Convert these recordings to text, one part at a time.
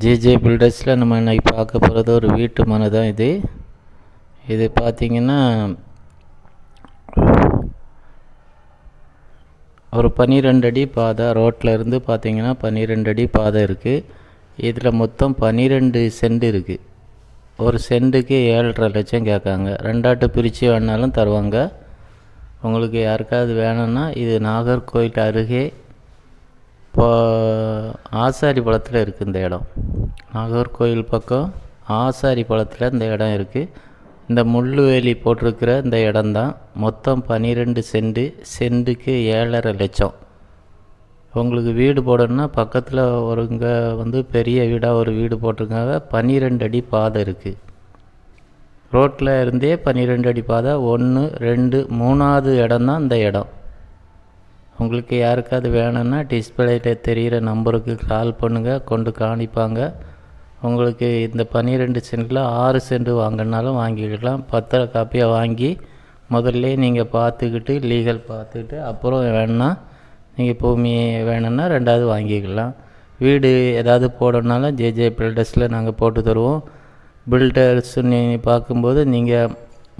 JJ பில்டர்ஸில் நம்ம இன்னைக்கு பார்க்க போகிறது ஒரு வீட்டு மனை தான் இது. இது பார்த்திங்கன்னா ஒரு பன்னிரெண்டு அடி பாதை. ரோட்டில் இருந்து பார்த்திங்கன்னா பன்னிரெண்டு அடி பாதை இருக்குது இதில் மொத்தம் பன்னிரெண்டு சென்ட் இருக்குது ஒரு சென்ட்டுக்கு ஏழரை லட்சம் கேட்காங்க. ரெண்டாட்டு பிரித்து வேணாலும் தருவாங்க. உங்களுக்கு யாருக்காவது வேணும்னா இது நாகர்கோயில் அருகே இப்போ ஆசாரி பழத்தில் இருக்குது இந்த இடம். நாகர்கோயில் பக்கம் ஆசாரி பழத்தில் இந்த இடம் இருக்குது இந்த முள்ளுவேலி போட்டிருக்கிற இந்த இடம்தான். மொத்தம் பன்னிரெண்டு செண்டு சென்ட்டுக்கு ஏழரை லட்சம். உங்களுக்கு வீடு போடணும்னா பக்கத்தில் ஒருங்க வந்து பெரிய வீடாக ஒரு வீடு போட்டிருக்காங்க. பன்னிரெண்டு அடி பாதை இருக்குது ரோட்டில் இருந்தே பன்னிரெண்டு அடி பாதை. ஒன்று ரெண்டு மூணாவது இடம் தான் இந்த இடம். உங்களுக்கு யாருக்காவது வேணும்னா டிஸ்பிளேல தெரிகிற நம்பருக்கு கால் பண்ணுங்கள் கொண்டு காணிப்பாங்க. உங்களுக்கு இந்த பன்னிரெண்டு சென்டில் ஆறு சென்ட் வாங்கினாலும் வாங்கிக்கலாம் பத்திர காப்பியாக வாங்கி முதல்ல நீங்கள் பார்த்துக்கிட்டு லீகல் பார்த்துக்கிட்டு அப்புறம் வேணும்னா நீங்கள் பூமி வேணும்னா ரெண்டாவது வாங்கிக்கலாம். வீடு ஏதாவது போடணுனாலும் ஜேஜே பில்டர்ஸில் நாங்கள் போட்டு தருவோம். பில்டர்ஸ் நீங்கள் பார்க்கும்போது நீங்கள்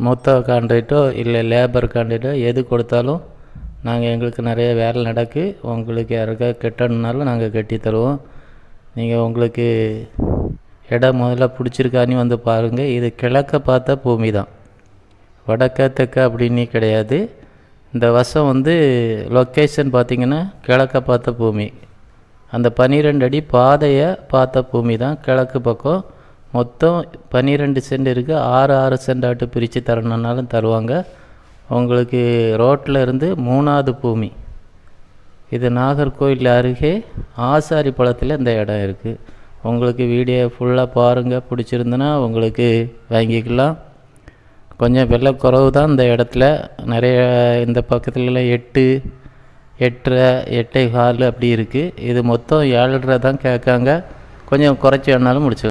மொத்த கான்ட்ராக்டோ இல்லை லேபர் கான்ட்ராக்டோ எது கொடுத்தாலும் நாங்கள் எங்களுக்கு நிறைய வேலை நடக்கு. உங்களுக்கு யாருக்காவது கட்டணுனாலும் நாங்கள் கட்டி தருவோம். நீங்கள் உங்களுக்கு இடம் முதல்ல பிடிச்சிருக்கான்னு வந்து பாருங்கள் இது கிழக்க பார்த்த பூமி தான் வடக்க தெற்க அப்படின்னு கிடையாது. இந்த வருஷம் வந்து லொக்கேஷன் பார்த்திங்கன்னா கிழக்க பார்த்த பூமி. அந்த பன்னிரெண்டு அடி பாதையை பார்த்த பூமி தான் கிழக்கு பக்கம். மொத்தம் பன்னிரெண்டு சென்ட் இருக்குது ஆறு ஆறு சென்ட் ஆட்டு பிரித்து தரணுன்னாலும் தருவாங்க. உங்களுக்கு ரோட்டில் இருந்து மூணாவது பூமி. இது நாகர்கோவில் அருகே ஆசாரி பழத்தில் இந்த இடம் இருக்குது உங்களுக்கு வீடியோ ஃபுல்லாக பாருங்கள் பிடிச்சிருந்துன்னா உங்களுக்கு வாங்கிக்கலாம். கொஞ்சம் வெள்ளை குறவு தான் இந்த இடத்துல. நிறைய இந்த பக்கத்துலலாம் எட்டு எட்டரை எட்டை கால் அப்படி இருக்குது இது மொத்தம் ஏழரை தான் கேட்காங்க. கொஞ்சம் குறைச்சி வேணாலும் முடிச்சு